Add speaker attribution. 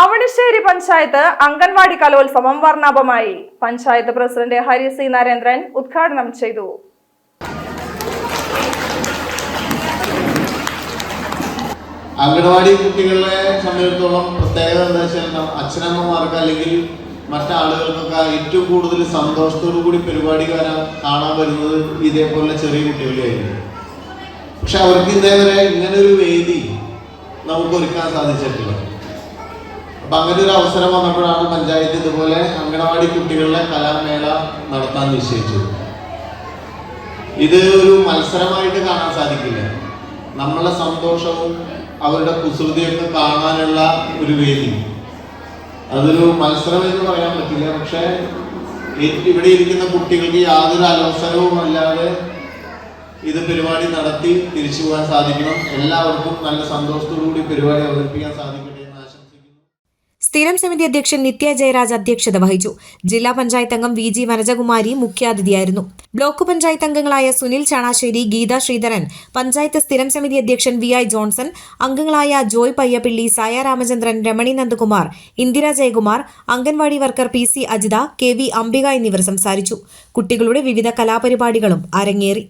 Speaker 1: അവണിശ്ശേരി പഞ്ചായത്ത് അംഗൻവാടി കലോത്സവം വർണാഭമായി. Panchayat president Hari C Narendran ഉദ്ഘാടനം ചെയ്തു.
Speaker 2: അംഗൻവാടി കുട്ടികളെ സംബന്ധിച്ചിടത്തോളം പ്രത്യേകത എന്താ വെച്ചാൽ അച്ഛനമ്മമാർക്ക് അല്ലെങ്കിൽ മറ്റാളുകൾക്കൊക്കെ ഏറ്റവും കൂടുതൽ സന്തോഷത്തോടു കൂടി പരിപാടി വരാൻ കാണാൻ വരുന്നത് ഇതേപോലെ ചെറിയ കുട്ടികളെയായിരുന്നു പക്ഷെ അവർക്ക് ഇതേവരെ ഇങ്ങനെ ഒരു വേദി നമുക്ക് ഒരുക്കാൻ സാധിച്ചിട്ടില്ല. അപ്പൊ അങ്ങനെ ഒരു അവസരം വന്നപ്പോഴാണ് പഞ്ചായത്ത് ഇതുപോലെ അംഗനവാടി കുട്ടികളുടെ കലാമേള നടത്താൻ നിശ്ചയിച്ചത്. ഇത് ഒരു മത്സരമായിട്ട് കാണാൻ സാധിക്കില്ല. നമ്മളെ സന്തോഷവും അവരുടെ കുസൃതിയൊക്കെ കാണാനുള്ള ഒരു വേദി. അതൊരു മത്സരം എന്ന് പറയാൻ പറ്റില്ല. പക്ഷേ ഇവിടെ ഇരിക്കുന്ന കുട്ടികൾക്ക് യാതൊരു അലോസരവും അല്ലാതെ ഇത് പരിപാടി നടത്തി തിരിച്ചു പോകാൻ സാധിക്കണം. എല്ലാവർക്കും നല്ല സന്തോഷത്തോടു കൂടി പരിപാടി അവതരിപ്പിക്കാൻ ആശംസിക്കുന്നു
Speaker 3: സ്ഥിരം സമിതി അധ്യക്ഷൻ നിത്യ ജയരാജ് അധ്യക്ഷത വഹിച്ചു. ജില്ലാ പഞ്ചായത്ത് അംഗം വി ജി വനജകുമാരി മുഖ്യാതിഥിയായിരുന്നു. ബ്ലോക്ക് പഞ്ചായത്ത് അംഗങ്ങളായ സുനിൽ ചാണാശ്ശേരി ഗീത ശ്രീധരൻ പഞ്ചായത്ത് സ്ഥിരം സമിതി അധ്യക്ഷൻ വി ഐ ജോൺസൺ അംഗങ്ങളായ Joy Payyappilly Saya Ramachandran Ramani Nandakumar Indira Jayakumar anganwadi worker P C Ajitha K V Ambika എന്നിവർ സംസാരിച്ചു. കുട്ടികളുടെ വിവിധ കലാപരിപാടികളും അരങ്ങേറി.